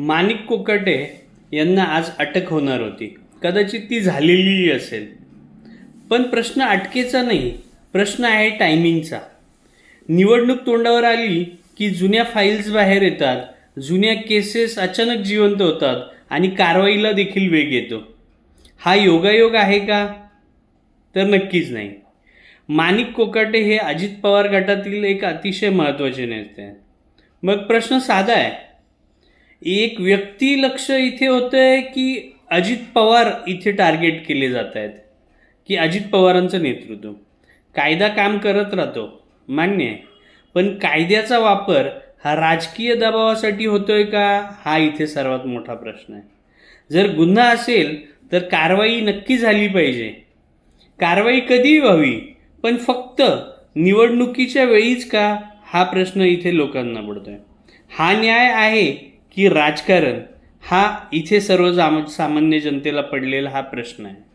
माणिक कोकाटे यांना आज अटक होणार होती. कदाचित ती झालेलीही असेल. पण प्रश्न अटकेचा नाही प्रश्न आहे टायमिंगचा निवडणूक तोंडावर आली की जुन्या फाईल्स बाहेर येतात जुन्या केसेस अचानक जिवंत होतात आणि कारवाईला देखील वेग येतो. हा योगायोग आहे का? तर नक्कीच नाही. माणिक कोकाटे हे अजित पवार गटातील एक अतिशय महत्त्वाचे नेते आहेत. मग प्रश्न साधा आहे एक व्यक्ती लक्ष इथे होतं आहे की अजित पवार इथे टार्गेट केले जात आहेत की अजित पवारांचं नेतृत्व. कायदा काम करत राहतो. मान्य आहे. पण कायद्याचा वापर हा राजकीय दबावासाठी होतोय का? हा इथे सर्वात मोठा प्रश्न आहे. जर गुन्हा असेल तर कारवाई नक्की झाली पाहिजे. कारवाई कधी व्हावी पण फक्त निवडणुकीच्या वेळीच का? हा प्रश्न इथे लोकांना पडतोय. हा न्याय आहे की राजकारण हा इथे सर्व सामान्य जनतेला पडलेला हा प्रश्न आहे.